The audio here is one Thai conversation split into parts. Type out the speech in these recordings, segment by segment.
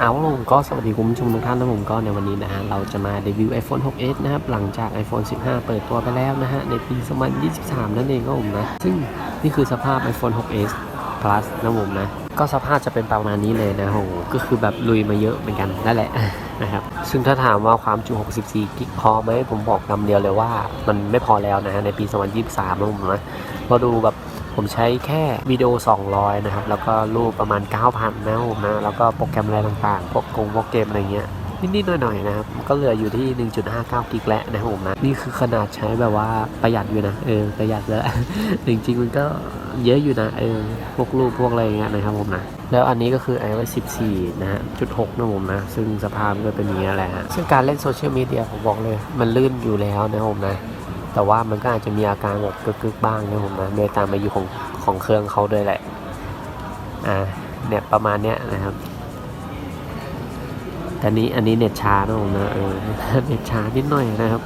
เอาละผมก็สวัสดีคุณผู้ชมทุกท่านนะผมก็ในวันนี้นะฮะเราจะมารีวิว iPhone 6s นะครับหลังจาก iPhone 15 เปิดตัวไปแล้วนะฮะในปี 2023 นั่นเองก็ผมนะ ซึ่งนี่คือสภาพ iPhone 6s Plus นะผมนะ ก็สภาพจะเป็นประมาณนี้เลยนะโหก็คือแบบลุยมาเยอะเหมือนกันนั่นแหละนะครับซึ่งถ้าถามว่าความจุ 64 กิกพอไหมผมบอกคำเดียวเลยว่า มันไม่พอแล้วนะฮะในปี 2023นะผมนะพอดูแบบ ผมใช้แค่วิดีโอ 200 นะครับ แล้วก็รูปประมาณ 9,000นะผมนะ แล้วก็โปรแกรมอะไรต่างๆ พวกกงพวกเกมอะไรเงี้ยนิดๆหน่อยๆนะครับ ก็เหลืออยู่ที่ 1.59 กิกแล้วนะครับผมนะ นี่คือขนาดใช้แบบว่าประหยัดอยู่นะ เออ ประหยัดแล้ว จริงๆ มันก็เยอะอยู่นะ เออ พวกรูปพวกอะไรเงี้ยนะครับผมนะ แล้วอันนี้ก็คือ iOS 14 นะฮะ จุด 6 นะผมนะ ซึ่งสภาพก็เป็นอย่างนี้แหละฮะซึ่งการเล่นโซเชียลมีเดียผมบอกเลย มันลื่นอยู่แล้วนะครับผมนะ แต่ว่ามันก็อาจจะมีอาการแบบกึกๆบ้างนะผมนะโดยตามอายุของของเครื่องเขาด้วยแหละ อ่า เนี่ยประมาณเนี้ยนะครับแต่นี้อันนี้เน็ตช้านะผมนะเออเน็ตช้านิดหน่อยนะครับ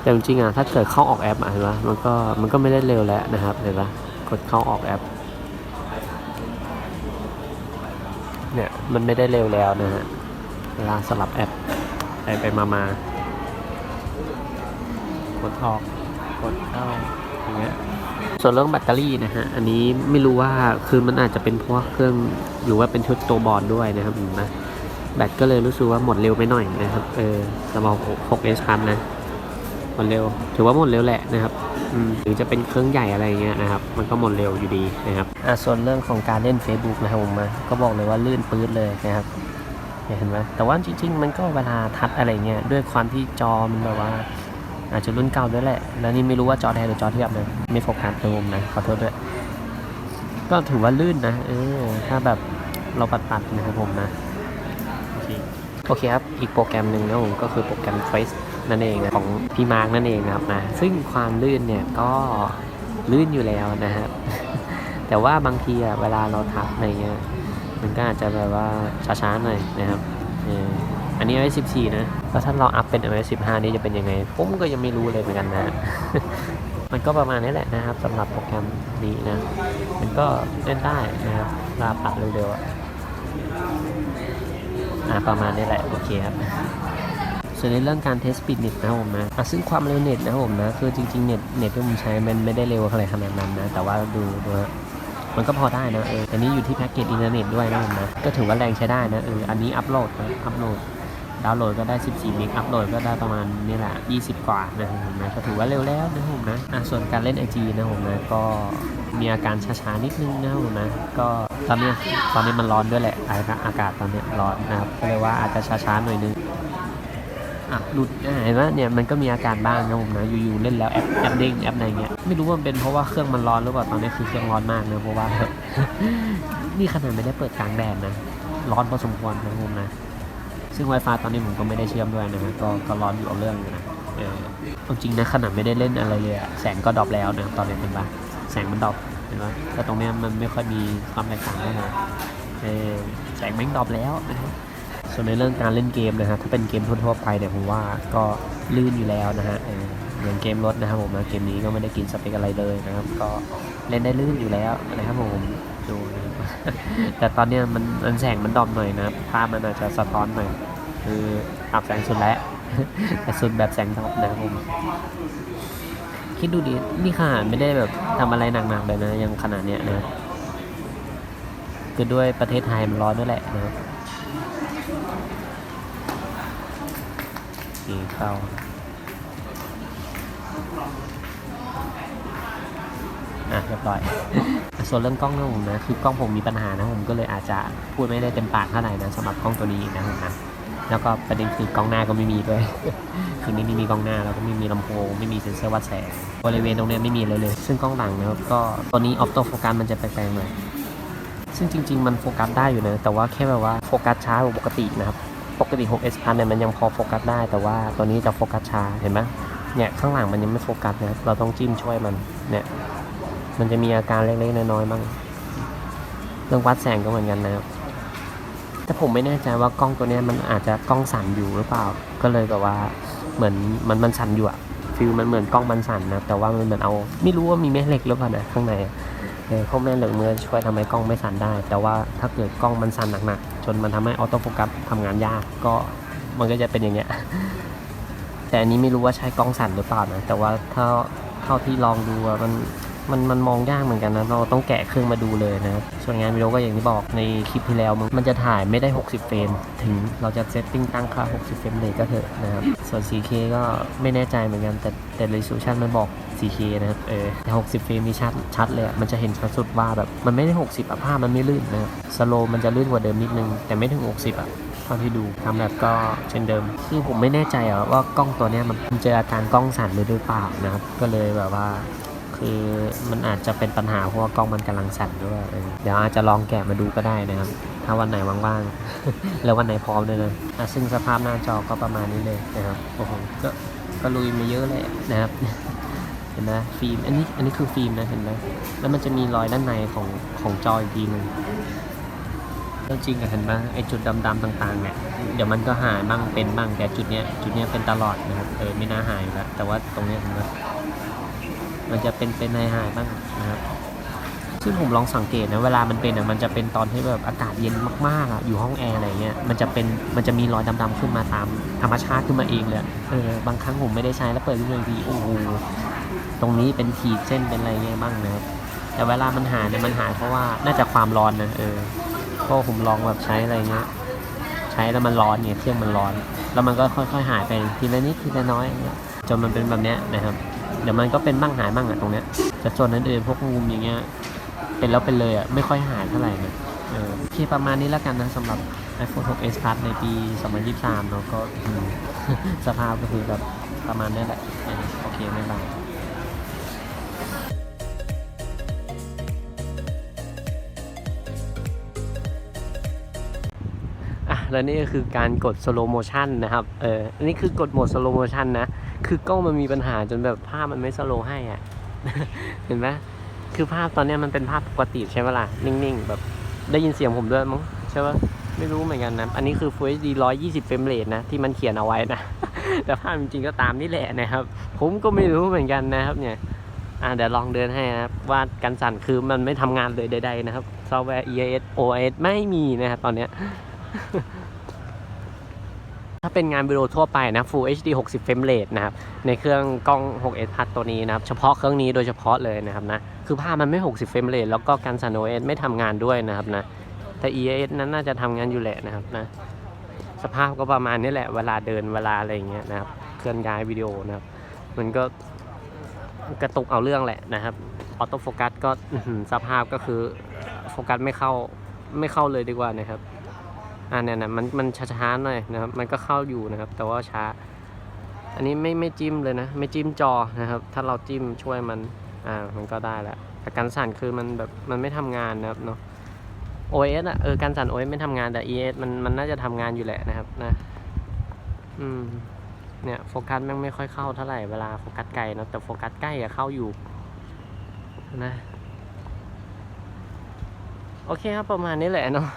แต่จริงๆอะถ้าเกิดเข้าออกแอปอะเห็นปะมันก็มันก็ไม่ได้เร็วแล้วนะครับเห็นปะกดเข้าออกแอป เนี่ยมันไม่ได้เร็วแล้วนะฮะเวลาสลับแอปไปไปมามา ดออกกดเข้าอย่างเงี้ยส่วนเรื่องแบตเตอรี่นะฮะ อันนี้ไม่รู้ว่าคือมันอาจจะเป็นเพราะเครื่องหรือว่าเป็นชุดตัวบอร์ดด้วยนะครับผมนะแบตก็เลยรู้สึกว่าหมดเร็วไปหน่อยนะครับเออสำหรับ 6S พันนะหมดเร็ว ถือว่าหมดเร็วแหละนะครับหรือจะเป็นเครื่องใหญ่อะไรเงี้ยนะครับ มันก็หมดเร็วอยู่ดีนะครับอะส่วนเรื่องของการเล่น Facebook นะครับผมนะก็บอกเลยว่าลื่นปื๊ดเลยนะครับเห็นไหมแต่ว่าจริง ๆ มันก็เวลาทัดอะไรเงี้ยด้วยความที่จอมันแบบว่า อาจจะรุ่นเก่าด้วยแหละ แล้วนี่ไม่รู้ว่าจอแท้หรือจอเทียบนะ ไม่โฟกัสเลยผมนะ ขอโทษด้วย ก็ถือว่าลื่นนะ เออ ถ้าแบบเราปัดๆนะครับผมนะ โอเคโอเคครับ อีกโปรแกรมหนึ่งนะผมก็คือโปรแกรม Trace นั่นเองนะของพี่มาร์กนั่นเองนะครับนะ ซึ่งความลื่นเนี่ยก็ลื่นอยู่แล้วนะครับ แต่ว่าบางทีอะเวลาเราทับอะไรเงี้ย มันก็อาจจะแบบว่าช้าๆหน่อยนะครับ อันนี้ iOS 14 นะ แล้วถ้าเราอัพเป็น iOS 15 นี่จะเป็นยังไง ผมก็ยังไม่รู้เลยเหมือนกันนะ มันก็ประมาณนี้แหละนะครับสำหรับโปรแกรมนี้นะ มันก็เล่นได้นะครับลาปัดเร็วๆอะอ่าประมาณนี้แหละ โอเคครับส่วนในเรื่องการเทสปิดเน็ตนะผมนะอะซึ่งความเร็วเน็ตนะผมนะ คือจริงๆเน็ตเน็ตที่ผมใช้มันไม่ได้เร็วอะไรขนาดนั้นนะ แต่ว่าดูดูมันก็พอได้นะเอออันนี้อยู่ที่แพ็กเกจอินเทอร์เน็ตด้วยนะผมนะ ก็ถือว่าแรงใช้ได้นะเอออันนี้อัพโหลดนะอัพโหลด ดาวน์โหลดก็ได้ 14 เมก อัพโหลดก็ได้ประมาณนี่แหละ 20 กว่านะครับผมนะ ก็ถือว่าเร็วแล้วนะครับผมนะอะส่วนการเล่น IG นะผมนะ ก็มีอาการช้าๆนิดนึงนะครับผมนะ ก็ตอนเนี้ยตอนนี้มันร้อนด้วยแหละ อากาศอากาศตอนเนี้ยร้อนนะครับ ก็เลยว่าอาจจะช้าๆหน่อยนึงอะหลุดอะเห็นไหมเนี่ยมันก็มีอาการบ้างนะผมนะอยู่ๆเล่นแล้วแอปแอปเด้งแอปอะไรเงี้ยไม่รู้ว่ามันเป็นเพราะว่าเครื่องมันร้อนหรือเปล่าตอนนี้คือเครื่องร้อนมากนะเพราะว่านี่ขนาดไม่ได้เปิดกลางแดดนะร้อนพอสมควรนะผมนะ ซึ่ง Wi-Fi ตอนนี้ผมก็ไม่ได้เชื่อมด้วยนะฮะก็ก็ร้อนอยู่เอาเรื่องอยู่นะเออเอาจริงนะขนาดไม่ได้เล่นอะไรเลยอะแสงก็ดรอปแล้วนะตอนนี้เป็นปะแสงมันดรอปเห็นปะแต่ตรงเนี้ยมันไม่ค่อยมีความแตกต่างเลยเออแสงแม่งดรอปแล้วนะครับส่วนในเรื่องการเล่นเกมนะฮะถ้าเป็นเกมทั่วๆไปเนี่ยผมว่าก็ลื่นอยู่แล้วนะฮะเออเหมือนเกมรถนะครับผมนะเกมนี้ก็ไม่ได้กินสเปคอะไรเลยนะครับ ก็เล่นได้ลื่นอยู่แล้วนะครับผม ดูนะครับแต่ตอนนี้มันมันแสงมันดอปหน่อยนะภาพมันอาจจะสะท้อนหน่อยคืออับแสงสุดแล้วแต่สุดแบบแสงดรอปนะครับผมคิดดูดินี่ขนาดไม่ได้แบบทำอะไรหนักๆเลยนะยังขนาดเนี้ยนะคือด้วยประเทศไทยมันร้อนด้วยแหละนะครับสีเข้า อะเรียบร้อย ส่วนเรื่องกล้องนะผมนะคือกล้องผมมีปัญหานะผมก็เลยอาจจะพูดไม่ได้เต็มปากเท่าไหร่นะสำหรับกล้องตัวนี้นะผมนะแล้วก็ประเด็นคือกล้องหน้าก็ไม่มีด้วย คือไม่มีกล้องหน้าแล้วก็ไม่มีลำโพงไม่มีเซ็นเซอร์วัดแสงบริเวณตรงนี้ไม่มีเลยเลย ซึ่งกล้องหลังนะครับก็ตัวนี้ออ t โตโฟกัสมันจะแปลกๆหน่อยซึ่งจริง ๆ มันโฟกัสได้อยู่นะแต่ว่าแค่แบบว่าโฟกัสช้ากว่าปกตินะครับปกติ 6S พันเนี่ยมันยังพอโฟกัสได้ แต่ว่าตัวนี้จะโฟกัสช้าเห็นไหมเนี่ยข้างหลังมันยังไม่โฟกัสนะเราต้องจิ้มช่วยมันเนี่ย มันจะมีอาการเล็กๆน้อยๆบ้างเรื่องวัดแสงก็เหมือนกันนะครับแต่ผมไม่แน่ใจว่ากล้องตัวนี้มันอาจจะกล้องสั่นอยู่หรือเปล่า ก็เลยแบบว่าเหมือนมันมันสั่นอยู่อะฟิลมันเหมือนกล้องมันสั่นนะแต่ว่ามันเหมือนเอา ไม่รู้ว่ามีแม่เหล็กหรือเปล่านะข้างในเออพวกแม่เหล็กมือช่วยทำให้กล้องไม่สั่นได้ แต่ว่าถ้าเกิดกล้องมันสั่นหนักๆจนมันทำให้ออโต้โฟกัสทำงานยากก็มันก็จะเป็นอย่างเงี้ยแต่อันนี้ไม่รู้ว่าใช้กล้องสั่นหรือเปล่านะแต่ว่าถ้าเท่าที่ลองดูมัน มันมันมองยากเหมือนกันนะ เราต้องแกะเครื่องมาดูเลยนะ ส่วนงานวิดีโอก็อย่างที่บอกในคลิปที่แล้วมันจะถ่ายไม่ได้ 60 เฟรม ถึงเราจะเซตติ้งตั้งค่า 60 เฟรมเลยก็เถอะนะครับ ส่วน 4K ก็ไม่แน่ใจเหมือนกัน แต่แต่ resolution มันบอก 4K นะครับ เออแต่60 เฟรมมีชัดชัดเลย มันจะเห็นชัดสุดว่าแบบมันไม่ได้ 60อะภาพมันไม่ลื่นนะครับสโลมันจะลื่นกว่าเดิมนิดนึง แต่ไม่ถึง 60อะเท่าที่ดูทำแบบก็เช่นเดิม คือผมไม่แน่ใจอะว่ากล้องตัวนี้มันมันเจออาการกล้องสั่นหรือเปล่านะครับ ก็เลยแบบว่า คือมันอาจจะเป็นปัญหาเพราะว่ากล้องมันกำลังสั่นด้วยเออเดี๋ยวอาจจะลองแกะมาดูก็ได้นะครับ ถ้าวันไหนว่างๆ แล้ววันไหนพร้อมด้วยนะซึ่งสภาพหน้าจอก็ประมาณนี้เลยนะครับโอ้โหก็ก็ลุยมาเยอะเลยนะครับเห็นไหมฟิล์มอันนี้อันนี้คือฟิล์มนะเห็นไหมแล้วมันจะมีรอยด้านในของของจออีกทีหนึ่งแล้วจริงอะเห็นไหมไอจุดดำๆต่างๆเนี่ยเดี๋ยวมันก็หายบ้างเป็นบ้างแต่จุดเนี้ยจุดเนี้ยเป็นตลอดนะครับเออไม่น่าหายแล้วแต่ว่าตรงเนี้ยเห็นไหม มันจะเป็นเป็นหายหายบ้างนะครับซึ่งผมลองสังเกตนะเวลามันเป็นอะมันจะเป็นตอนที่แบบอากาศเย็นมากๆอะอยู่ห้องแอร์อะไรเงี้ยมันจะเป็นมันจะมีรอยดำๆขึ้นมาตามธรรมชาติขึ้นมาเองเลยเออบางครั้งผมไม่ได้ใช้แล้วเปิดขึ้นมาอีกทีโอ้โหตรงนี้เป็นขีดเส้นเป็นอะไรเงี้ยบ้างนะครับแต่เวลามันหายเนี่ยมันหายเพราะว่าน่าจะความร้อนนะเออก็ผมลองแบบใช้อะไรเงี้ยใช้แล้วมันร้อนเนี่ยเครื่องมันร้อน แล้วมันก็ค่อยๆหายไปทีละนิดทีละน้อยอย่างเงี้ยจนมันเป็นแบบเนี้ยนะครับ เดี๋ยวมันก็เป็นบ้างหายบ้างอะตรงเนี้ยแต่ส่วนอื่นๆพวกงูมอย่างเงี้ยเป็นแล้วเป็นเลยอะไม่ค่อยหายเท่าไหร่เนะเออโอเคประมาณนี้แล้วกันนะสำหรับ iPhone 6s Plus ในปี 2023 เนาะก็สภาพก็คือแบบประมาณนี้แหละ โอเคไม่บายอะแล้วนี่ก็คือการกด slow motion นะครับ เอออันนี้คือกดโหมด slow motion นะ คือกล้องมันมีปัญหาจนแบบภาพมันไม่ slow ให้อะ เห็นไหมคือภาพตอนนี้มันเป็นภาพปกติใช่ไหมล่ะ นิ่งๆ แบบได้ยินเสียงผมด้วยมั้งใช่ปะไม่รู้เหมือนกันนะ อันนี้คือ Full HD 120เฟรมเรทนะ ที่มันเขียนเอาไว้นะ แต่ภาพจริงๆก็ตามนี่แหละนะครับ ผมก็ไม่รู้เหมือนกันนะครับเนี่ยอ่าเดี๋ยวลองเดินให้นะครับว่าการสั่นคือมันไม่ทำงานเลยใดๆนะครับซอฟต์แวร์ EIS OIS ไม่มีนะครับตอนเนี้ย ถ้าเป็นงานวิดีโอทั่วไปนะ Full HD 60 เฟรมเรทนะครับ ในเครื่องกล้อง 6s Plus ตัวนี้นะครับ เฉพาะเครื่องนี้โดยเฉพาะเลยนะครับนะ คือภาพมันไม่ 60 เฟรมเรทแล้วก็การสั่น OS ไม่ทำงานด้วยนะครับนะ แต่ EIS นั้นน่าจะทำงานอยู่แหละนะครับนะ สภาพก็ประมาณนี้แหละ เวลาเดินเวลาอะไรอย่างเงี้ยนะครับ เคลื่อนย้ายวิดีโอนะครับ มันก็กระตุกเอาเรื่องแหละนะครับออโต้โฟกัสก็สภาพก็คือโฟกัสไม่เข้าไม่เข้าเลยดีกว่านะครับ อ่าเนี่ยนะมันมันช้าๆหน่อยนะครับ มันก็เข้าอยู่นะครับ แต่ว่าช้า อันนี้ไม่ไม่จิ้มเลยนะ ไม่จิ้มจอนะครับ ถ้าเราจิ้มช่วยมัน อ่า มันก็ได้แล้วแต่การสั่นคือมันแบบมันไม่ทำงานนะครับเนาะ OS อะเออการสั่น OS ไม่ทำงานแต่ ES มันมันน่าจะทำงานอยู่แหละนะครับนะ อืม เนี่ยโฟกัสแม่งไม่ค่อยเข้าเท่าไหร่เวลาโฟกัสไกลนะแต่โฟกัสใกล้อะเข้าอยู่นะโอเคครับประมาณนี้แหละเนาะ